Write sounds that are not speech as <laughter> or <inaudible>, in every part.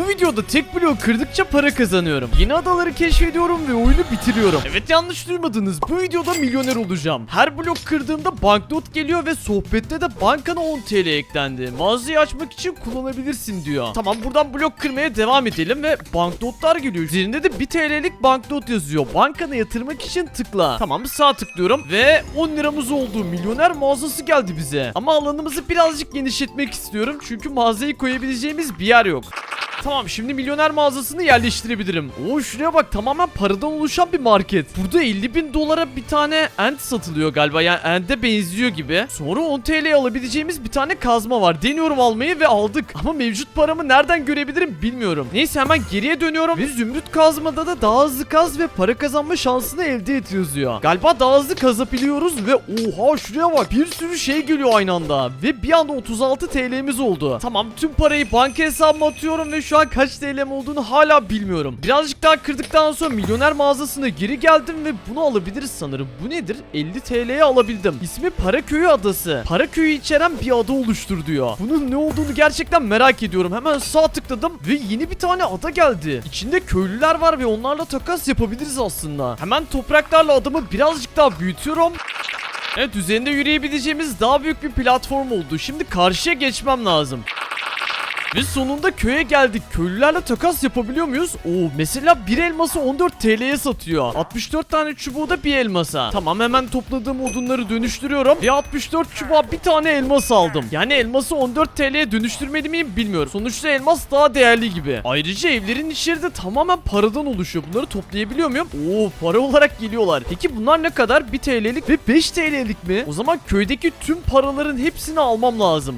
Bu videoda tek blok kırdıkça para kazanıyorum. Yeni adaları keşfediyorum ve oyunu bitiriyorum. Evet yanlış duymadınız. Bu videoda milyoner olacağım. Her blok kırdığımda banknot geliyor ve sohbette de bankana 10 TL eklendi. Mağazayı açmak için kullanabilirsin diyor. Tamam buradan blok kırmaya devam edelim ve banknotlar geliyor. Üzerinde de 1 TL'lik banknot yazıyor. Bankana yatırmak için tıkla. Tamam sağ tıklıyorum ve 10 liramız oldu. Milyoner mağazası geldi bize. Ama alanımızı birazcık genişletmek istiyorum. Çünkü mağazayı koyabileceğimiz bir yer yok. Tamam şimdi milyoner mağazasını yerleştirebilirim. Oo şuraya bak tamamen paradan oluşan bir market. Burada 50 bin dolara bir tane ent satılıyor galiba. Yani ente benziyor gibi. Sonra 10 TL'ye alabileceğimiz bir tane kazma var. Deniyorum almayı ve aldık. Ama mevcut paramı nereden görebilirim bilmiyorum. Neyse hemen geriye dönüyorum. Ve zümrüt kazmada da daha hızlı kaz ve para kazanma şansını elde et yazıyor. Galiba daha hızlı kazabiliyoruz ve oha şuraya bak. Bir sürü şey geliyor aynı anda. Ve bir anda 36 TL'miz oldu. Tamam tüm parayı banka hesabıma atıyorum ve şu an kaç TL'm olduğunu hala bilmiyorum. Birazcık daha kırdıktan sonra milyoner mağazasına geri geldim ve bunu alabiliriz sanırım. Bu nedir? 50 TL'ye alabildim. İsmi Paraköyü Adası. Paraköy'ü içeren bir ada oluştur diyor. Bunun ne olduğunu gerçekten merak ediyorum. Hemen sağ tıkladım ve yeni bir tane ada geldi. İçinde köylüler var ve onlarla takas yapabiliriz aslında. Hemen topraklarla adamı birazcık daha büyütüyorum. Evet üzerinde yürüyebileceğimiz daha büyük bir platform oldu. Şimdi karşıya geçmem lazım. Ve sonunda köye geldik. Köylülerle takas yapabiliyor muyuz? Oo mesela bir elması 14 TL'ye satıyor. 64 tane çubuğu da bir elmasa. Tamam hemen topladığım odunları dönüştürüyorum. Ve 64 çubuğa bir tane elmas aldım. Yani elması 14 TL'ye dönüştürmedi miyim bilmiyorum. Sonuçta elmas daha değerli gibi. Ayrıca evlerin içeri tamamen paradan oluşuyor. Bunları toplayabiliyor muyum? Oo para olarak geliyorlar. Peki bunlar ne kadar? 1 TL'lik ve 5 TL'lik mi? O zaman köydeki tüm paraların hepsini almam lazım.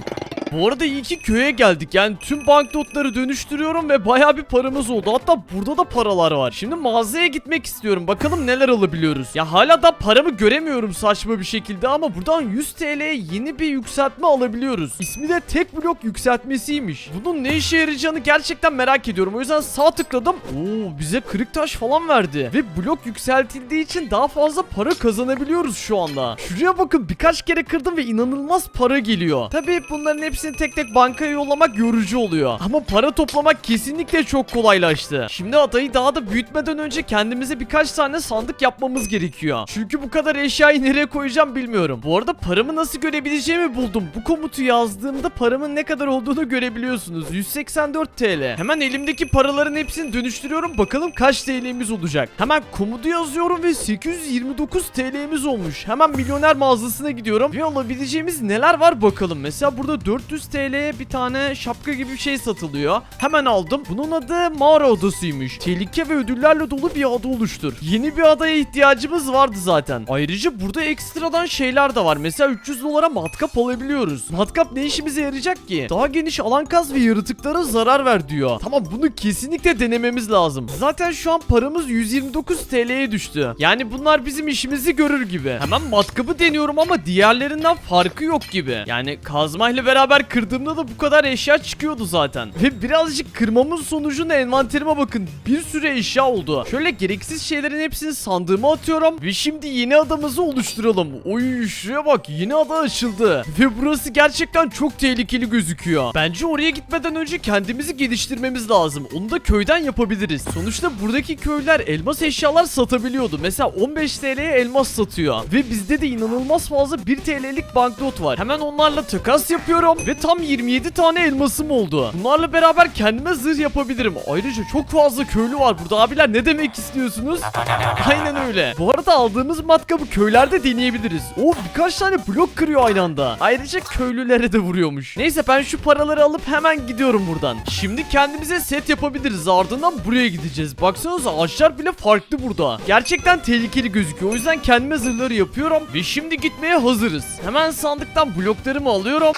Bu arada iyi ki köye geldik. Yani tüm banknotları dönüştürüyorum ve baya bir paramız oldu. Hatta burada da paralar var. Şimdi mağazaya gitmek istiyorum. Bakalım neler alabiliyoruz. Ya hala da paramı göremiyorum saçma bir şekilde ama buradan 100 TL'ye yeni bir yükseltme alabiliyoruz. İsmi de tek blok yükseltmesiymiş. Bunun ne işe yarayacağını gerçekten merak ediyorum. O yüzden sağ tıkladım. Oo bize kırık taş falan verdi. Ve blok yükseltildiği için daha fazla para kazanabiliyoruz şu anda. Şuraya bakın birkaç kere kırdım ve inanılmaz para geliyor. Tabii bunların hepsini tek tek bankaya yollamak yorucu oluyor. Ama para toplamak kesinlikle çok kolaylaştı. Şimdi adayı daha da büyütmeden önce kendimize birkaç tane sandık yapmamız gerekiyor. Çünkü bu kadar eşyayı nereye koyacağım bilmiyorum. Bu arada paramı nasıl görebileceğimi buldum. Bu komutu yazdığımda paramın ne kadar olduğunu görebiliyorsunuz. 184 TL. Hemen elimdeki paraların hepsini dönüştürüyorum. Bakalım kaç TL'miz olacak. Hemen komutu yazıyorum ve 829 TL'miz olmuş. Hemen milyoner mağazasına gidiyorum. Ve alabileceğimiz neler var bakalım. Mesela burada 400 TL'ye bir tane şapka gibi bir şey satılıyor. Hemen aldım. Bunun adı mağara odasıymış. Tehlike ve ödüllerle dolu bir ada oluştur. Yeni bir adaya ihtiyacımız vardı zaten. Ayrıca burada ekstradan şeyler de var. Mesela 300 dolara matkap alabiliyoruz. Matkap ne işimize yarayacak ki? Daha geniş alan kaz ve yaratıklara zarar ver diyor. Tamam bunu kesinlikle denememiz lazım. Zaten şu an paramız 129 TL'ye düştü. Yani bunlar bizim işimizi görür gibi. Hemen matkabı deniyorum ama diğerlerinden farkı yok gibi. Yani kazmayla beraber kırdığımda da bu kadar eşya çıkıyordu zaten. Ve birazcık kırmamın sonucunda envanterime bakın. Bir sürü eşya oldu. Şöyle gereksiz şeylerin hepsini sandığıma atıyorum. Ve şimdi yeni adamızı oluşturalım. Oy şuraya bak yeni ada açıldı. Ve burası gerçekten çok tehlikeli gözüküyor. Bence oraya gitmeden önce kendimizi geliştirmemiz lazım. Onu da köyden yapabiliriz. Sonuçta buradaki köylüler elmas eşyalar satabiliyordu. Mesela 15 TL'ye elmas satıyor. Ve bizde de inanılmaz fazla 1 TL'lik banknot var. Hemen onlarla takas yapıyorum. Ve tam 27 tane elmasım oldu. Bunlarla beraber kendime zırh yapabilirim. Ayrıca çok fazla köylü var burada. Abiler ne demek istiyorsunuz? <laughs> Aynen öyle. Bu arada aldığımız matkabı köylerde deneyebiliriz. O birkaç tane blok kırıyor aynı anda. Ayrıca köylülere de vuruyormuş. Neyse ben şu paraları alıp hemen gidiyorum buradan. Şimdi kendimize set yapabiliriz. Ardından buraya gideceğiz. Baksanıza ağaçlar bile farklı burada. Gerçekten tehlikeli gözüküyor. O yüzden kendime zırhları yapıyorum. Ve şimdi gitmeye hazırız. Hemen sandıktan bloklarımı alıyorum.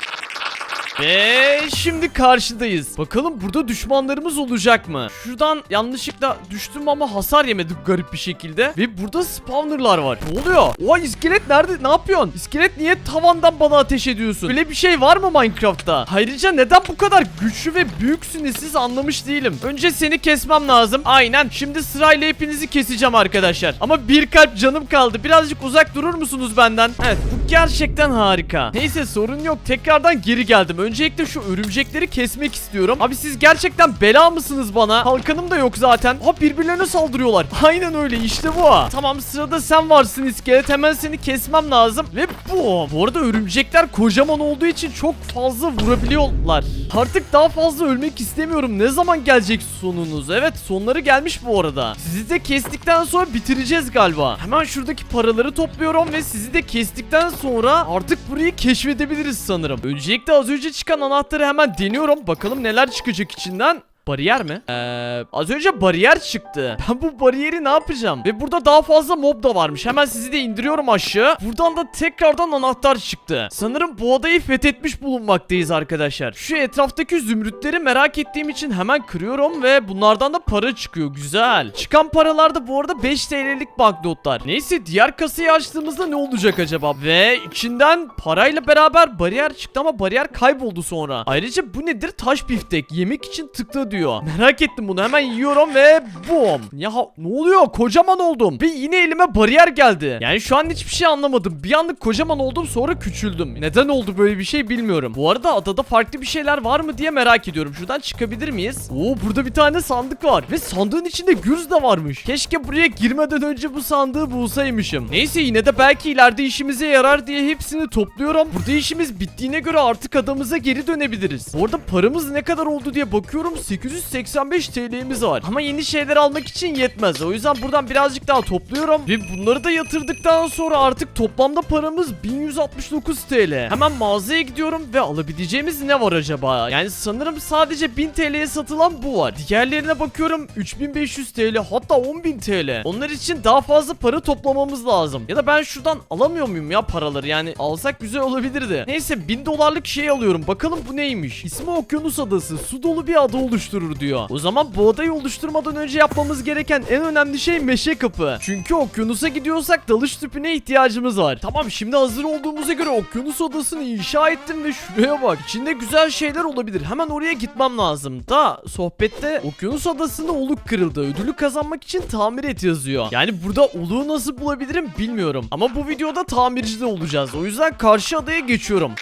Ve şimdi karşıdayız. Bakalım burada düşmanlarımız olacak mı? Şuradan yanlışlıkla düştüm ama hasar yemedik garip bir şekilde. Ve burada spawnerlar var. Ne oluyor? Oha iskelet nerede? Ne yapıyorsun? İskelet niye tavandan bana ateş ediyorsun? Öyle bir şey var mı Minecraft'ta? Ayrıca neden bu kadar güçlü ve büyüksünüz siz anlamış değilim. Önce seni kesmem lazım. Aynen. Şimdi sırayla hepinizi keseceğim arkadaşlar. Ama bir kalp canım kaldı. Birazcık uzak durur musunuz benden? Evet bu gerçekten harika. Neyse sorun yok tekrardan geri geldim. Öncelikle şu örümcekleri kesmek istiyorum. Abi siz gerçekten bela mısınız bana? Kalkanım da yok zaten. Ha birbirlerine saldırıyorlar. <laughs> Aynen öyle işte bu. Tamam sırada sen varsın iskelet. Hemen seni kesmem lazım. Ve bu. Bu arada örümcekler kocaman olduğu için çok fazla vurabiliyorlar. Artık daha fazla ölmek istemiyorum. Ne zaman gelecek sonunuz? Evet sonları gelmiş bu arada. Sizi de kestikten sonra bitireceğiz galiba. Hemen şuradaki paraları topluyorum ve sizi de kestikten sonra artık burayı keşfedebiliriz sanırım. Öncelikle az önce çıkan anahtarı hemen deniyorum. Bakalım neler çıkacak içinden. Bariyer mi? Eee az önce bariyer çıktı. <laughs> Ben bu bariyeri ne yapacağım? Ve burada daha fazla mob da varmış. Hemen sizi de indiriyorum aşağı. Buradan da tekrardan anahtar çıktı. Sanırım bu odayı fethetmiş bulunmaktayız arkadaşlar. Şu etraftaki zümrütleri merak ettiğim için hemen kırıyorum ve bunlardan da para çıkıyor. Güzel. Çıkan paralar da bu arada 5 TL'lik banknotlar. Neyse diğer kasayı açtığımızda ne olacak acaba? Ve içinden parayla beraber bariyer çıktı ama bariyer kayboldu sonra. Ayrıca bu nedir? Taş biftek. Yemek için tıkla diyor. Merak ettim bunu. Hemen yiyorum ve bum. Ya ne oluyor? Kocaman oldum. Ve yine elime bariyer geldi. Yani şu an hiçbir şey anlamadım. Bir anlık kocaman oldum sonra küçüldüm. Neden oldu böyle bir şey bilmiyorum. Bu arada adada farklı bir şeyler var mı diye merak ediyorum. Şuradan çıkabilir miyiz? Oo burada bir tane sandık var. Ve sandığın içinde gürz de varmış. Keşke buraya girmeden önce bu sandığı bulsaymışım. Neyse yine de belki ileride işimize yarar diye hepsini topluyorum. Burada işimiz bittiğine göre artık adamıza geri dönebiliriz. Bu arada paramız ne kadar oldu diye bakıyorum. 885 TL'miz var. Ama yeni şeyler almak için yetmez. O yüzden buradan birazcık daha topluyorum. Ve bunları da yatırdıktan sonra artık toplamda paramız 1169 TL. Hemen mağazaya gidiyorum ve alabileceğimiz ne var acaba? Yani sanırım sadece 1000 TL'ye satılan bu var. Diğerlerine bakıyorum 3500 TL hatta 10.000 TL. Onlar için daha fazla para toplamamız lazım. Ya da ben şuradan alamıyor muyum ya paraları? Yani alsak güzel olabilirdi. Neyse 1000 dolarlık şey alıyorum. Bakalım bu neymiş? İsmi Okyanus Adası. Su dolu bir ada oluşturur diyor. O zaman bu adayı oluşturmadan önce yapmamız gereken en önemli şey meşe kapı. Çünkü okyanusa gidiyorsak dalış tüpüne ihtiyacımız var. Tamam şimdi hazır olduğumuza göre okyanus adasını inşa ettim ve şuraya bak. İçinde güzel şeyler olabilir. Hemen oraya gitmem lazım. Da sohbette okyanus adasında oluk kırıldı. Ödülü kazanmak için tamir et yazıyor. Yani burada oluğu nasıl bulabilirim bilmiyorum. Ama bu videoda tamircide olacağız. O yüzden karşı adaya geçiyorum.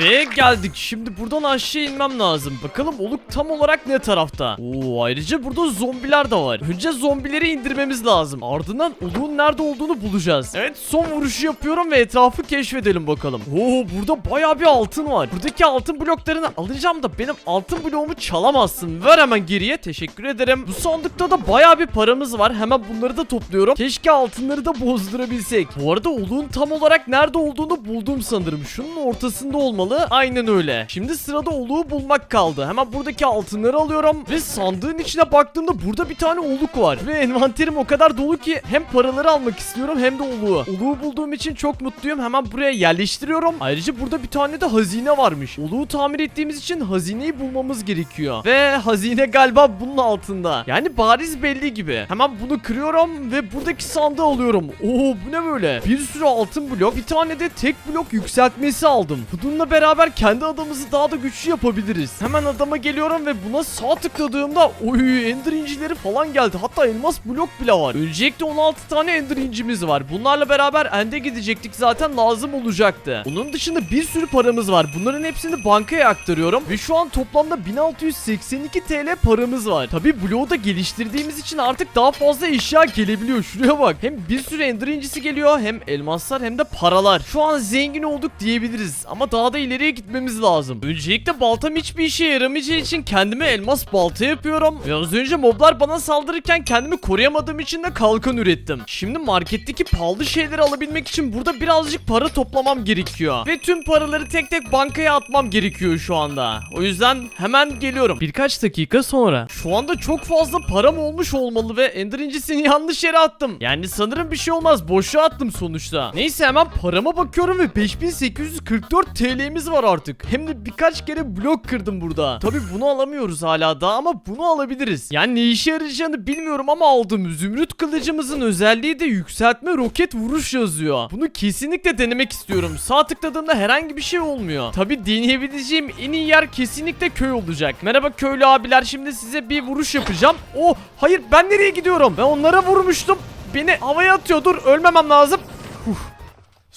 Ve geldik. Şimdi buradan aşağı inmem lazım. Bakalım oluk tam olarak ne tarafta? Oo ayrıca burada zombiler de var. Önce zombileri indirmemiz lazım. Ardından oluğun nerede olduğunu bulacağız. Evet son vuruşu yapıyorum ve etrafı keşfedelim bakalım. Oo burada baya bir altın var. Buradaki altın bloklarını alacağım da benim altın bloğumu çalamazsın. Ver hemen geriye. Teşekkür ederim. Bu sandıkta da baya bir paramız var. Hemen bunları da topluyorum. Keşke altınları da <laughs> bozdurabilsek. Bu arada oluğun tam olarak nerede olduğunu buldum sanırım. Şunun ortasında olmalı. Aynen öyle. Şimdi sırada oluğu bulmak kaldı. Hemen buradaki altınları alıyorum ve sandığın içine baktığımda burada bir tane oluk var. Ve envanterim o kadar dolu ki hem paraları almak istiyorum hem de oluğu. Oluğu bulduğum için çok mutluyum. Hemen buraya yerleştiriyorum. Ayrıca burada bir tane de hazine varmış. Oluğu tamir ettiğimiz için hazineyi bulmamız gerekiyor. Ve hazine galiba bunun altında. Yani bariz belli gibi. Hemen bunu kırıyorum ve buradaki sandığı alıyorum. Oo bu ne böyle? Bir sürü altın blok. Bir tane de tek blok yükseltmesi aldım. Bununla beraber kendi adamımızı daha da güçlü yapabiliriz. Hemen adama geliyorum ve buna sağ tıkladığımda oy ender incileri falan geldi. Hatta elmas blok bile var. Öncelikle 16 tane ender incimiz var. Bunlarla beraber ende gidecektik zaten lazım olacaktı. Bunun dışında bir sürü paramız var. Bunların hepsini bankaya aktarıyorum ve şu an toplamda 1682 TL paramız var. Tabi bloğu da geliştirdiğimiz için artık daha fazla eşya gelebiliyor. Şuraya bak. Hem bir sürü ender incisi geliyor hem elmaslar hem de paralar. Şu an zengin olduk diyebiliriz ama daha da ileriye gitmemiz lazım. Öncelikle baltam hiçbir işe yaramayacağı için kendime elmas balta yapıyorum. Ve az önce moblar bana saldırırken kendimi koruyamadığım için de kalkan ürettim. Şimdi marketteki pahalı şeyleri alabilmek için burada birazcık para toplamam gerekiyor. Ve tüm paraları tek tek bankaya atmam gerekiyor şu anda. O yüzden hemen geliyorum. Birkaç dakika sonra. Şu anda çok fazla param olmuş olmalı ve ender incisini <laughs> yanlış yere attım. Yani sanırım bir şey olmaz. Boşa attım sonuçta. Neyse hemen parama bakıyorum ve 5844 TL'miz var artık. Hem de birkaç kere blok kırdım burada. Tabi bunu alamıyoruz hala daha ama bunu alabiliriz. Yani ne işe yarayacağını bilmiyorum ama aldım. Zümrüt kılıcımızın özelliği de yükseltme roket vuruş yazıyor. Bunu kesinlikle denemek istiyorum. Sağ tıkladığımda herhangi bir şey olmuyor. Tabi deneyebileceğim en iyi yer kesinlikle köy olacak. Merhaba köylü abiler şimdi size bir vuruş yapacağım. Oh hayır ben nereye gidiyorum? Ben onlara vurmuştum. Beni havaya atıyor dur ölmemem lazım. Huh.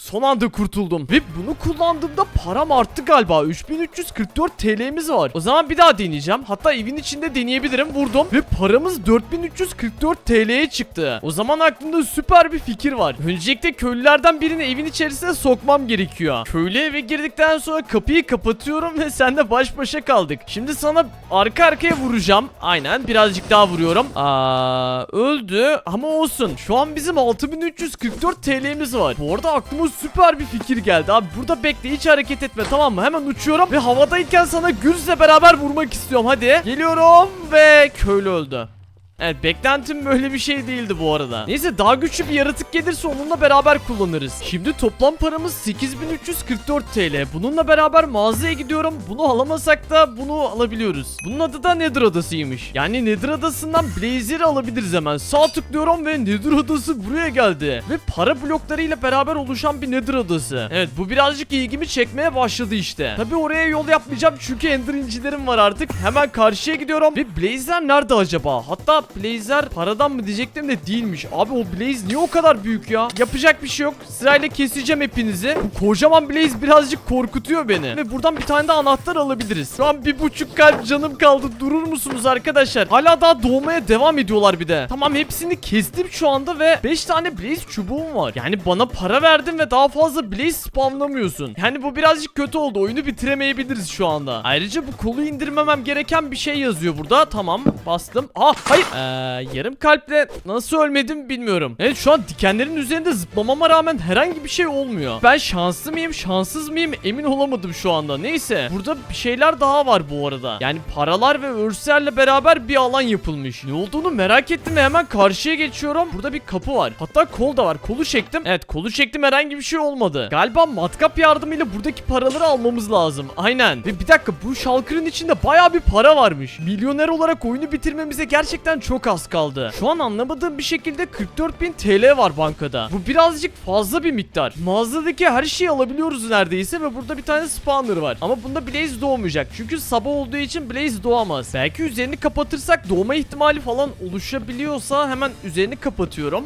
Son anda kurtuldum. Ve bunu kullandığımda param arttı galiba. 3344 TL'miz var. O zaman bir daha deneyeceğim. Hatta evin içinde deneyebilirim. Vurdum. Ve paramız 4344 TL'ye çıktı. O zaman aklımda süper bir fikir var. Öncelikle köylülerden birini evin içerisine sokmam gerekiyor. Köylü eve girdikten sonra kapıyı kapatıyorum ve senle baş başa kaldık. Şimdi sana arka arkaya vuracağım. Aynen birazcık daha vuruyorum. Aa, öldü ama olsun. Şu an bizim 6344 TL'miz var. Bu arada aklıma süper bir fikir geldi abi. Burada bekle hiç hareket etme tamam mı? Hemen uçuyorum ve havadayken sana gürzle beraber vurmak istiyorum. Hadi. Geliyorum ve köylü öldü. Evet beklentim böyle bir şey değildi bu arada. Neyse daha güçlü bir yaratık gelirse onunla beraber kullanırız. Şimdi toplam paramız 8344 TL. Bununla beraber mağazaya gidiyorum. Bunu alamasak da bunu alabiliyoruz. Bunun adı da Nether Adası'ymış. Yani Nether Adası'ndan Blazer'ı alabiliriz hemen. Sağ tıklıyorum ve Nether Adası buraya geldi. Ve para bloklarıyla beraber oluşan bir Nether Adası. Evet bu birazcık ilgimi çekmeye başladı işte. Tabi oraya yol yapmayacağım çünkü Ender incilerim var artık. Hemen karşıya gidiyorum. Ve Blazer nerede acaba? Hatta Blazer paradan mı diyecektim de değilmiş. Abi o Blaze niye o kadar büyük ya? Yapacak bir şey yok. Sırayla keseceğim hepinizi. Bu kocaman Blaze birazcık korkutuyor beni. Ve buradan bir tane de anahtar alabiliriz. Şu an bir buçuk kalp canım kaldı. Durur musunuz arkadaşlar? Hala daha doğmaya devam ediyorlar bir de. Tamam hepsini kestim şu anda ve 5 tane Blaze çubuğum var. Yani bana para verdin ve daha fazla Blaze spamlamıyorsun. Yani bu birazcık kötü oldu. Oyunu bitiremeyebiliriz şu anda. Ayrıca bu kolu indirmemem gereken bir şey yazıyor burada. Tamam bastım. Ah hayır. Ee, yarım kalple nasıl ölmedim bilmiyorum. Evet şu an dikenlerin üzerinde zıplamama rağmen herhangi bir şey olmuyor. Ben şanslı mıyım şanssız mıyım emin olamadım şu anda. Neyse burada bir şeyler daha var bu arada. Yani paralar ve örslerle beraber bir alan yapılmış. Ne olduğunu merak ettim ve hemen karşıya geçiyorum. Burada bir kapı var. Hatta kol da var. Kolu çektim. Evet kolu çektim herhangi bir şey olmadı. Galiba matkap yardımıyla buradaki paraları almamız lazım. Aynen. Ve bir dakika bu şalkırın içinde baya bir para varmış. Milyoner olarak oyunu bitirmemize gerçekten çok az kaldı. Şu an anlamadığım bir şekilde 44.000 TL var bankada. Bu birazcık fazla bir miktar. Mağazadaki her şeyi alabiliyoruz neredeyse ve burada bir tane spawner var. Ama bunda Blaze doğmayacak. Çünkü sabah olduğu için Blaze doğamaz. Belki üzerini kapatırsak doğma ihtimali falan oluşabiliyorsa hemen üzerini kapatıyorum.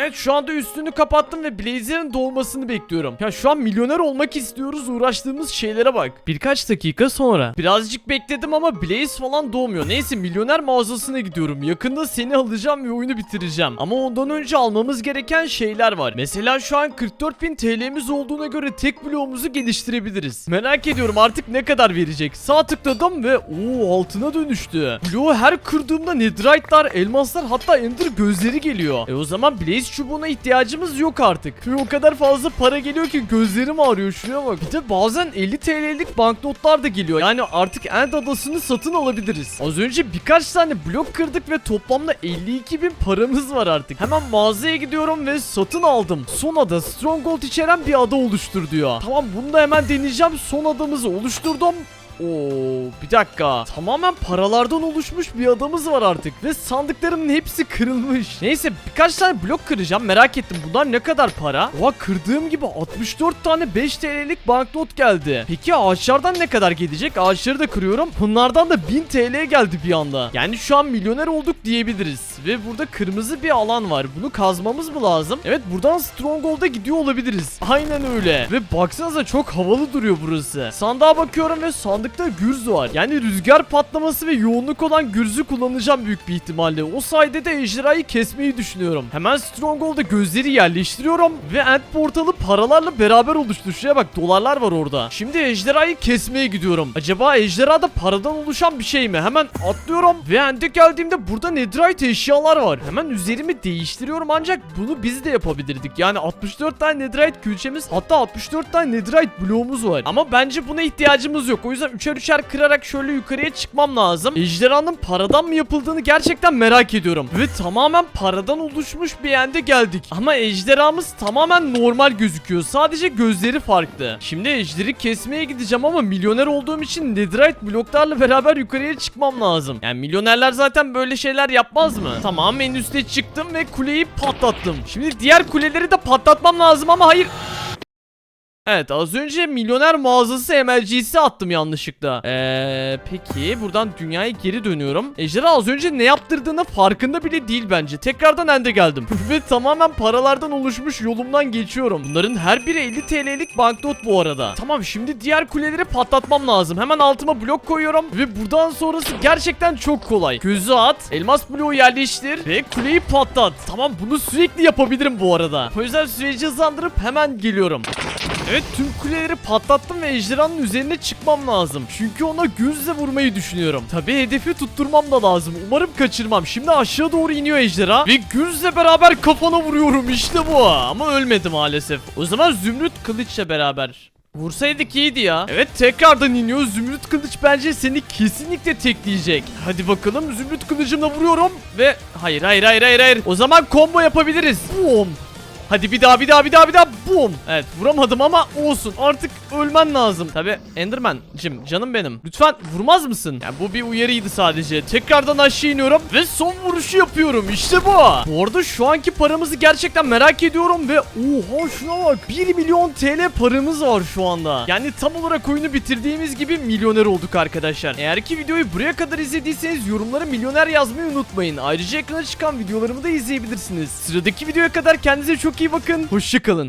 Evet şu anda üstünü kapattım ve Blazer'ın doğmasını bekliyorum. Ya şu an milyoner olmak istiyoruz uğraştığımız şeylere bak. Birkaç dakika sonra. Birazcık bekledim ama Blaze falan doğmuyor. Neyse milyoner mağazasına gidiyorum. Yakında seni alacağım ve oyunu bitireceğim. Ama ondan önce almamız gereken şeyler var. Mesela şu an 44.000 TL'miz olduğuna göre tek bloğumuzu geliştirebiliriz. Merak ediyorum artık ne kadar verecek. Sağ tıkladım ve o altına dönüştü. Bloğu her kırdığımda netherite'lar, elmaslar hatta ender gözleri geliyor. E o zaman Blaze çubuğuna ihtiyacımız yok artık. Ve o kadar fazla para geliyor ki gözlerim ağrıyor şuraya bak. Bir de bazen 50 TL'lik banknotlar da geliyor. Yani artık End adasını satın alabiliriz. Az önce birkaç tane blok kırdık ve toplamda 52 bin paramız var artık. Hemen mağazaya gidiyorum ve satın aldım. Son ada Stronghold içeren bir ada oluştur diyor. Tamam bunu da hemen deneyeceğim. Son adamızı oluşturdum. Oo bir dakika. Tamamen paralardan oluşmuş bir adamız var artık. Ve sandıklarımın hepsi kırılmış. Neyse birkaç tane blok kıracağım. Merak ettim bunlar ne kadar para? Oha kırdığım gibi 64 tane 5 TL'lik banknot geldi. Peki ağaçlardan ne kadar gelecek? Ağaçları da kırıyorum. Bunlardan da 1000 TL geldi bir anda. Yani şu an milyoner olduk diyebiliriz. Ve burada kırmızı bir alan var. Bunu kazmamız mı lazım? Evet buradan Stronghold'a gidiyor olabiliriz. Aynen öyle. Ve baksanıza çok havalı duruyor burası. Sandığa bakıyorum ve sandıkta gürz var. Yani rüzgar patlaması ve yoğunluk olan gürzü kullanacağım büyük bir ihtimalle. O sayede de ejderhayı kesmeyi düşünüyorum. Hemen Stronghold'a gözleri yerleştiriyorum ve End portalı paralarla beraber oluştu. Şuraya bak dolarlar var orada. Şimdi ejderhayı kesmeye gidiyorum. Acaba ejderha da paradan oluşan bir şey mi? Hemen atlıyorum ve End'e geldiğimde burada netherite eşyalar var. Hemen üzerimi değiştiriyorum ancak bunu biz de yapabilirdik. Yani 64 tane netherite külçemiz hatta 64 tane netherite bloğumuz var. Ama bence buna ihtiyacımız yok. O yüzden üçer üçer kırarak şöyle yukarıya çıkmam lazım. Ejderhanın paradan mı yapıldığını gerçekten merak ediyorum. Ve tamamen paradan oluşmuş bir yerde geldik. Ama ejderhamız tamamen normal gözüküyor. Sadece gözleri farklı. Şimdi ejderi kesmeye gideceğim ama milyoner olduğum için netherite bloklarla beraber yukarıya çıkmam lazım. Yani milyonerler zaten böyle şeyler yapmaz mı? Tamam en üste çıktım ve kuleyi patlattım. Şimdi diğer kuleleri de patlatmam lazım ama hayır. Evet az önce milyoner mağazası emercisi attım yanlışlıkla. Eee peki buradan dünyaya geri dönüyorum. Ejderha az önce ne yaptırdığını farkında bile değil bence. Tekrardan ende geldim. <laughs> Ve tamamen paralardan oluşmuş yolumdan geçiyorum. Bunların her biri 50 TL'lik banknot bu arada. Tamam şimdi diğer kuleleri patlatmam lazım. Hemen altıma blok koyuyorum. Ve buradan sonrası gerçekten çok kolay. Gözü at. Elmas bloğu yerleştir. Ve kuleyi patlat. Tamam bunu sürekli yapabilirim bu arada. O yüzden süreci hızlandırıp hemen geliyorum. Evet tüm kuleleri patlattım ve ejderhanın üzerine çıkmam lazım. Çünkü ona gözle vurmayı düşünüyorum. Tabi hedefi tutturmam da lazım. Umarım kaçırmam. Şimdi aşağı doğru iniyor ejderha. Ve gözle beraber kafana vuruyorum işte bu. Ama ölmedi maalesef. O zaman zümrüt kılıçla beraber. Vursaydık iyiydi ya. Evet tekrardan iniyor. Zümrüt kılıç bence seni kesinlikle tekleyecek. Hadi bakalım zümrüt kılıcımla vuruyorum. Ve hayır hayır hayır hayır hayır. O zaman combo yapabiliriz. Boom. Hadi bir daha bir daha bir daha bir daha boom. Evet vuramadım ama olsun artık ölmen lazım. Tabi Enderman'cim canım benim. Lütfen vurmaz mısın? Yani bu bir uyarıydı sadece. Tekrardan aşağı iniyorum ve son vuruşu yapıyorum. İşte bu. Bu arada şu anki paramızı gerçekten merak ediyorum ve oha şuna bak. 1 milyon TL paramız var şu anda. Yani tam olarak oyunu bitirdiğimiz gibi milyoner olduk arkadaşlar. Eğer ki videoyu buraya kadar izlediyseniz yorumlara milyoner yazmayı unutmayın. Ayrıca ekrana çıkan videolarımı da izleyebilirsiniz. Sıradaki videoya kadar kendinize çok iyi bakın. Hoşçakalın.